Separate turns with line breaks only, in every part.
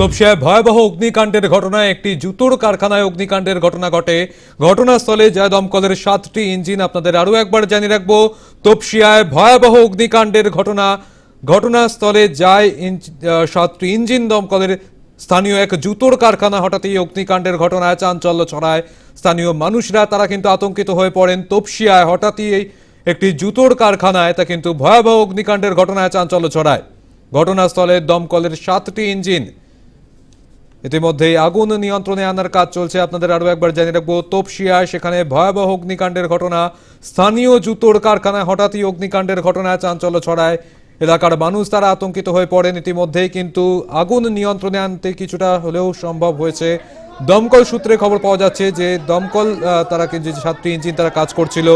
তপসিয়ায় ভয়াবহ অগ্নিকাণ্ডের ঘটনায় একটি জুতোর কারখানায় অগ্নিকাণ্ডের ঘটনা ঘটে। ঘটনাস্থলে যায় দমকলের সাতটি ইঞ্জিন আপনাদের আরও একবার জানিয়ে রাখব তপসিয়ায় ভয়াবহ অগ্নিকাণ্ডের ঘটনা। ঘটনাস্থলে যায় সাতটি ইঞ্জিন দমকলের স্থানীয় এক জুতোর কারখানা হঠাৎই অগ্নিকাণ্ডের ঘটনায় চাঞ্চল্য ছড়ায়। স্থানীয় মানুষরা, তারা কিন্তু আতঙ্কিত হয়ে পড়েন। তপসিয়ায় হঠাৎই এই একটি জুতোর কারখানায় তা কিন্তু ভয়াবহ অগ্নিকাণ্ডের ঘটনায় চাঞ্চল্য ছড়ায়। ঘটনাস্থলে দমকলের সাতটি ইঞ্জিন ইতিমধ্যেই আগুন নিয়ন্ত্রণে আনার কাজ চলছে। আপনাদের আরও একবার জানিয়ে রাখব তপসিয়ায় সেখানে ভয়াবহ অগ্নিকাণ্ডের ঘটনা। স্থানীয় জুতোর কারখানায় হঠাৎই অগ্নিকাণ্ডের ঘটনায় চাঞ্চল্য ছড়ায়। এলাকার মানুষ তারা আতঙ্কিত হয়ে পড়েন ইতিমধ্যেই, কিন্তু আগুন নিয়ন্ত্রণে আনতে কিছুটা হলেও সম্ভব হয়েছে। দমকল সূত্রে খবর পাওয়া যাচ্ছে যে দমকল তারা কিন্তু সাতটি ইঞ্জিন তারা কাজ করছিল,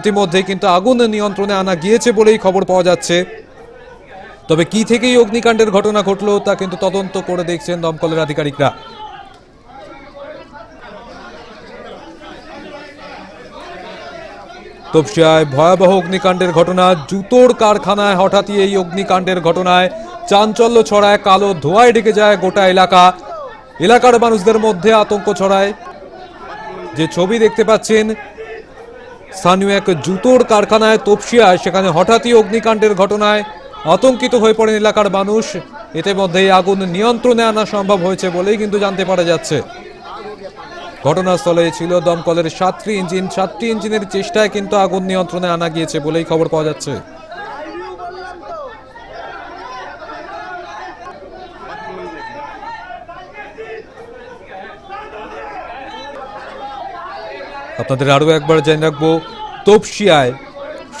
ইতিমধ্যেই কিন্তু আগুন নিয়ন্ত্রণে আনা গিয়েছে বলেই খবর পাওয়া যাচ্ছে। তবে কি থেকেই অগ্নিকাণ্ডের ঘটনা ঘটলো তা কিন্তু তদন্ত করে দেখছেন দমকলের আধিকারিকরা। তপসিয়ায় ভয়াবহ অগ্নিকাণ্ডের ঘটনা, জুতোর কারখানায় হঠাৎই এই অগ্নিকাণ্ডের ঘটনায় চাঞ্চল্য ছড়ায়, কালো ধোঁয়ায় ঢেকে যায় গোটা এলাকা। এলাকার মানুষদের মধ্যে আতঙ্ক ছড়ায়। যে ছবি দেখতে পাচ্ছেন, স্থানীয় এক জুতোর কারখানায় তপসিয়ায়, সেখানে হঠাৎই অগ্নিকাণ্ডের ঘটনায় আতঙ্কিত হয়ে পড়েন এলাকার মানুষ। এতে মধ্যেই আগুন নিয়ন্ত্রণে আনা সম্ভব হয়েছে বলেই কিন্তু জানতে পারা যাচ্ছে। ঘটনাস্থলে ছিল দমকলের সাতটি ইঞ্জিন। সাতটি ইঞ্জিনের চেষ্টায় কিন্তু আগুন নিয়ন্ত্রণে আনা গিয়েছে বলেই খবর পাওয়া যাচ্ছে। আপনাদের আরও একবার জেনে রাখব, তপসিয়ায়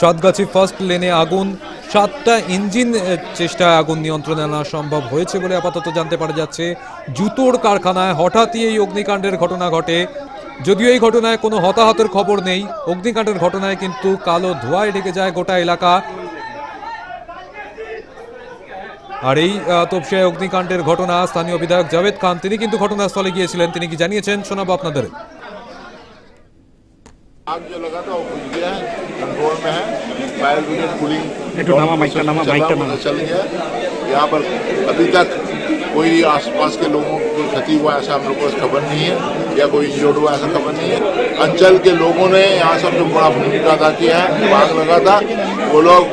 সাতগাছি ফার্স্ট লেনে আগুন সাতটা ইঞ্জিন এ, চেষ্টায় আগুন নিয়ন্ত্রণে আনা সম্ভব হয়েছে বলে আপাতত জানতে পারা যাচ্ছে জুতোর কারখানায় হঠাৎই এই অগ্নিকাণ্ডের ঘটনা ঘটে যদিও এই ঘটনায় কোনো হতাহতের খবর নেই অগ্নিকাণ্ডের ঘটনায় কিন্তু কালো ধোঁয়ায় ঢেকে যায় গোটা এলাকা আর এই আহ, তপসিয়ায় অগ্নিকাণ্ডের ঘটনা স্থানীয় বিধায়ক জাভেদ খান তিনি কিন্তু ঘটনাস্থলে গিয়েছিলেন তিনি কি জানিয়েছেন শোনাবো আপনাদের
आग जो लगा था वो बुझ गया है कंट्रोल में है फायर ब्रिगेड कूलिंग
एकटू नामा, माइक का नामा, माइक का नामा।
चल गया यहाँ पर अभी तक कोई आसपास के लोगों को क्षति हुआ ऐसा हम लोग को खबर नहीं है या कोई इंजर्ड हुआ ऐसा खबर नहीं है अंचल के लोगों ने यहाँ सबसे बड़ा भूमिका अदा किया है जब आग लगा था वो लोग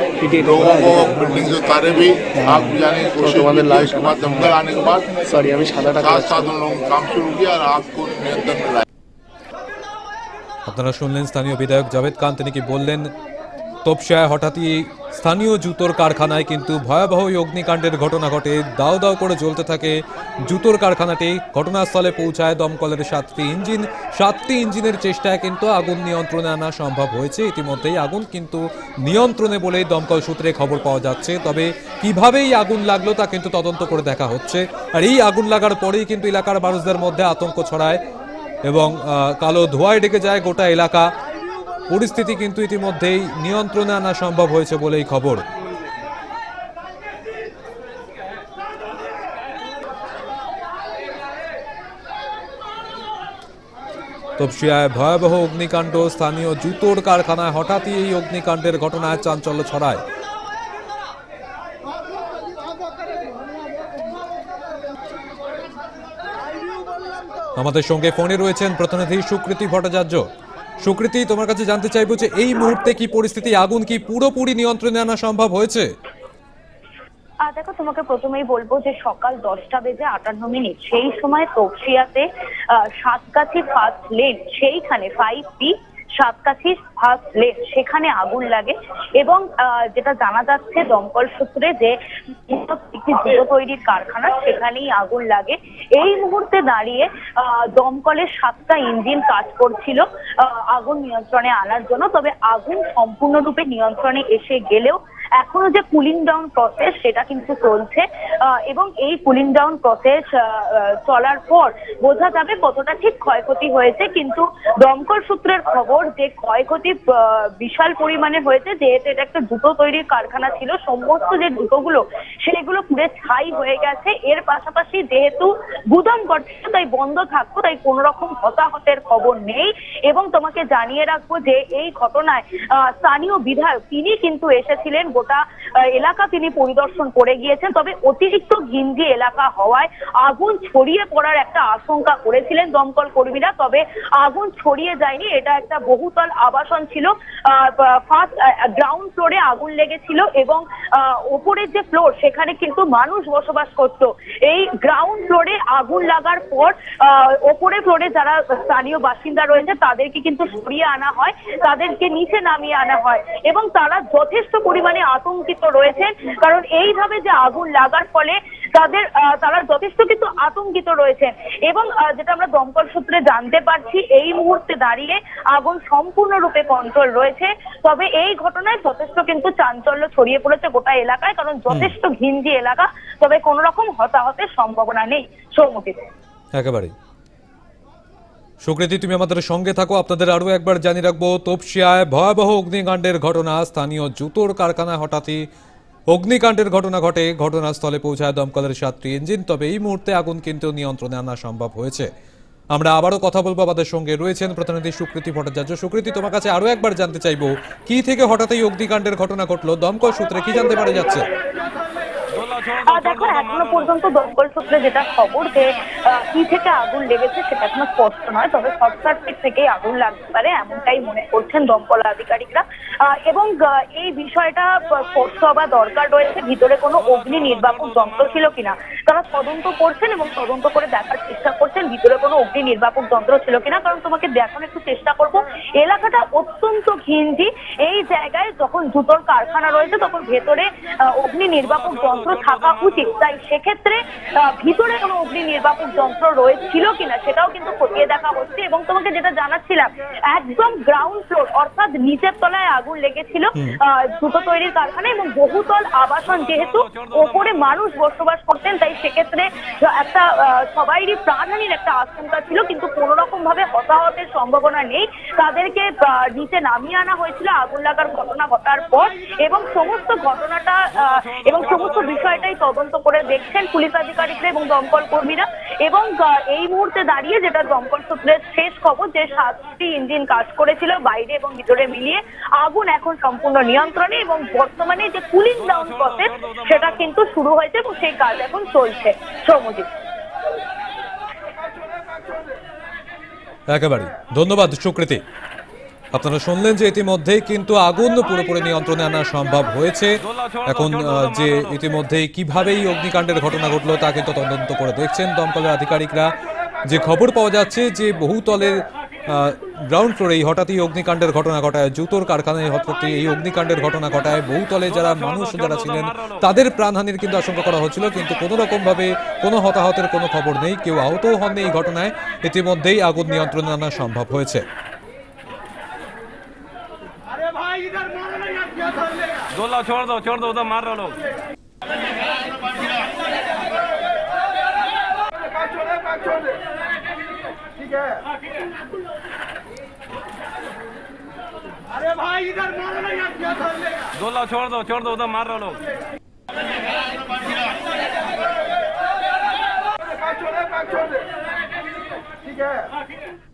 लोगों को बिल्डिंग से उतारे भी आग बुझाने की कोशिश की थी। उसके बाद दमकल आने के बाद
সরি আমি সাদাটা
साथ साथ उन लोगों ने काम शुरू किया और आग को नियंत्रण में लाया
আপনারা শুনলেন স্থানীয় বিধায়ক জাভেদ খান তিনি কি বললেন তপসিয়ায় হঠাৎই স্থানীয় জুতোর কারখানায় কিন্তু ভয়াবহ অগ্নিকাণ্ডের ঘটনা ঘটে। দাও দাও করে জ্বলতে থাকে জুতোর কারখানাটি। ঘটনাস্থলে পৌঁছায় দমকলের সাতটি ইঞ্জিন। সাতটি ইঞ্জিনের চেষ্টায় কিন্তু আগুন নিয়ন্ত্রণে আনা সম্ভব হয়েছে। ইতিমধ্যেই আগুন কিন্তু নিয়ন্ত্রণে বলেই দমকল সূত্রে খবর পাওয়া যাচ্ছে। তবে কীভাবে এই আগুন লাগল তা কিন্তু তদন্ত করে দেখা হচ্ছে। আর এই আগুন লাগার পরেই কিন্তু এলাকার মানুষদের মধ্যে আতঙ্ক ছড়ায় এবং কালো ধোঁয়ায় ডেকে যায় গোটা এলাকা। পরিস্থিতি কিন্তু ইতিমধ্যেই নিয়ন্ত্রণে আনা সম্ভব হয়েছে বলেই খবর। তপসিয়ায় ভয়াবহ অগ্নিকাণ্ড, স্থানীয় জুতোর কারখানায় হঠাৎই এই অগ্নিকাণ্ডের ঘটনায় চাঞ্চল্য ছড়ায়। আমাদের সঙ্গে ফোনে রয়েছেন প্রতিনিধি সুকৃতি ভট্টাচার্য। সুকৃতি, তোমার কাছে জানতে চাইব যে এই মুহূর্তে কি পরিস্থিতি, আগুন কি পুরোপুরি নিয়ন্ত্রণে আনা সম্ভব হয়েছে?
দেখো, তোমাকে প্রথমেই বলব যে সকাল দশটা বেজে আটান্ন মিনিট, সেই সময় তফসিয়াতে সাতগাছি ফার্স্ট লেন, সেইখানে five B Satgachhi first lane, সেখানে আগুন লাগে এবং যেটা জানা যাচ্ছে দমকল সূত্রে যে একটি জুতো তৈরির কারখানা, সেখানেই আগুন লাগে। এই মুহূর্তে দাঁড়িয়ে দমকলের সাতটা ইঞ্জিন কাজ করছিল আগুন নিয়ন্ত্রণে আনার জন্য। তবে আগুন সম্পূর্ণরূপে নিয়ন্ত্রণে এসে গেলেও এখনও যে কুলিং ডাউন প্রসেস সেটা কিন্তু চলছে এবং এই কুলিং ডাউন প্রসেস চলার পর বোঝা যাবে কতটা ঠিক ক্ষয়ক্ষতি হয়েছে, কিন্তু দমকল সূত্রের খবর যে ক্ষয়ক্ষতি বিশাল পরিমাণে হয়েছে, যেহেতু এটা একটা জুতো তৈরির কারখানা ছিল, সমস্ত যে জুতোগুলো, সেগুলো পুরো ছাই হয়ে গেছে। এর পাশাপাশি যেহেতু গুদাম ঘর তাই বন্ধ থাকতো, তাই কোনো রকম হতাহতের খবর নেই। এবং তোমাকে জানিয়ে রাখব যে এই ঘটনায় স্থানীয় বিধায়ক, তিনি কিন্তু এসেছিলেন গোটা এলাকা তিনি পরিদর্শন করে গিয়েছেন। তবে অতিরিক্ত ঘিঞ্জি এলাকা হওয়ায় আগুন ছড়িয়ে পড়ার একটা আশঙ্কা করেছিলেন দমকল কর্মীরা। তবে আগুন ছড়িয়ে যায়নি, এটা একটা বহুতল আবাসন ছিল। ফার্স্ট গ্রাউন্ড ফ্লোরে আগুন লেগেছিল এবং ওপরের যে ফ্লোর সেখানে কিন্তু মানুষ বসবাস করত। এই গ্রাউন্ড ফ্লোরে আগুন লাগার পর আহ, ওপরে ফ্লোরে যারা স্থানীয় বাসিন্দা রয়েছে তাদেরকে কিন্তু সরিয়ে আনা হয় তাদেরকে নিচে নামিয়ে আনা হয় এবং তারা যথেষ্ট পরিমাণে আতঙ্কিত রয়েছেন। কারণ এইভাবে যে আগুন লাগার ফলে তাদের তারা যথেষ্ট কিন্তু আতঙ্কিত রয়েছেন। এবং যেটা আমরা দমকল সূত্রে জানতে পারছি এই মুহূর্তে দাঁড়িয়ে আগুন সম্পূর্ণরূপে কন্ট্রোল রয়েছে। তবে এই ঘটনায় যথেষ্ট কিন্তু চাঞ্চল্য ছড়িয়ে পড়েছে গোটা এলাকায় কারণ যথেষ্ট ঘিঞ্জি এলাকা তবে কোনো রকম হতাহতের সম্ভাবনা নেই সৌমতিতে।
একেবারেই। সুকৃতি, তুমি আমাদের সঙ্গে থাকো। আপনাদের আরও একবার জানিয়ে রাখব, তপসিয়ায় ভয়াবহ অগ্নিকাণ্ডের ঘটনা, স্থানীয় জুতোর কারখানায় হঠাৎই অগ্নিকাণ্ডের ঘটনা ঘটে। ঘটনাস্থলে পৌঁছায় দমকলের সাতটি ইঞ্জিন, তবে এই মুহূর্তে আগুন কিন্তু নিয়ন্ত্রণে আনা সম্ভব হয়েছে। আমরা আবারও কথা বলব, আমাদের সঙ্গে রয়েছেন প্রতিনিধি সুকৃতি ভট্টাচার্য। সুকৃতি, তোমার কাছে আরও একবার জানতে চাইব, কি থেকে হঠাৎ এই অগ্নিকাণ্ডের ঘটনা ঘটলো? দমকল সূত্রে কি জানতে পারা যাচ্ছে?
দেখো এখনও পর্যন্ত দমকল সূত্রে যেটা খবর যে কি থেকে আগুন লেগেছে সেটা এখনও স্পষ্ট নয় তবে শর্ট সার্কিট থেকেই আগুন লাগতে পারে এমনটাই মনে করছেন দমকল আধিকারিকরা। এবং এই বিষয়টা স্পষ্ট হওয়া দরকার রয়েছে ভিতরে কোনো অগ্নি নির্বাপক যন্ত্র ছিল কিনা। তারা তদন্ত করছেন এবং তদন্ত করে দেখার চেষ্টা করছেন ভিতরে কোনো অগ্নি নির্বাপক যন্ত্র ছিল কিনা। কারণ তোমাকে দেখানোর একটু চেষ্টা করব এলাকাটা অত্যন্ত ঘিঞ্জি। এই জায়গায় যখন জুতোর কারখানা রয়েছে তখন ভেতরে আহ, অগ্নি নির্বাপক যন্ত্র থাকা উচিত। তাই সেক্ষেত্রে ভিতরে কোনো অগ্নি নির্বাপক যন্ত্র রয়েছিল কিনা সেটাও কিন্তু খতিয়ে দেখা হচ্ছে এবং তোমাকে যেটা জানাচ্ছিলাম একদম গ্রাউন্ড ফ্লোর অর্থাৎ নিচের তলায় আগুন লেগেছিল জুতো তৈরির কারখানা এবং বহুতল আবাসন যেহেতু ওপরে মানুষ বসবাস করতেন তাই সেক্ষেত্রে একটা সবাইরই প্রাণহানির একটা আশঙ্কা ছিল কিন্তু কোনো রকম ভাবে হতাহতের সম্ভাবনা নেই। তাদেরকে নিচে নামিয়ে আনা হয়েছিল আগুন লাগার ঘটনা ঘটার পর এবং সমস্ত ঘটনাটা আহ, এবং সমস্ত বিষয়টাই তদন্ত করে দেখছেন পুলিশ আধিকারিকরা এবং দমকল কর্মীরা। এবং এই মুহূর্তে দাঁড়িয়ে যেটা দমকল সূত্রের শেষ খবর, যে সাতটি ইঞ্জিন কাজ করেছিল বাইরে এবং ভিতরে মিলিয়ে, আগুন এখন সম্পূর্ণ নিয়ন্ত্রণে এবং বর্তমানে যে কুলিং ডাউন প্রসেস সেটা কিন্তু শুরু হয়েছে এবং সেই কাজ এখন চলছে। সৌমজিৎ
একেবারে। ধন্যবাদ, সুকৃতি। আপনারা শুনলেন যে ইতিমধ্যেই কিন্তু আগুন পুরোপুরি নিয়ন্ত্রণে আনা সম্ভব হয়েছে। এখন যে ইতিমধ্যেই কীভাবে এই অগ্নিকাণ্ডের ঘটনা ঘটলো তা কিন্তু তদন্ত করে দেখছেন দমকলের আধিকারিকরা। যে খবর পাওয়া যাচ্ছে যে বহুতলের গ্রাউন্ড ফ্লোরে এই হঠাৎই অগ্নিকাণ্ডের ঘটনা ঘটায়। জুতোর কারখানায় হঠাৎই এই অগ্নিকাণ্ডের ঘটনা ঘটায়। বহুতলে যারা মানুষ যারা ছিলেন, তাদের প্রাণহানির কিন্তু আশঙ্কা করা হচ্ছিল, কিন্তু কোনো রকম ভাবে কোনো হতাহতের কোনো খবর নেই। কেউ আহতও হননি এই ঘটনায়। ইতিমধ্যেই আগুন নিয়ন্ত্রণে আনা সম্ভব হয়েছে।
दो लाख छोड़ दो छोड़ दो उधर मार रहे हो लोग
अरे भाई इधर मारो ना यार क्या कर लेगा
दो लाख छोड़ दो छोड़ दो उधर मार रहे हो लोग
छोड़ दे छोड़ दे ठीक है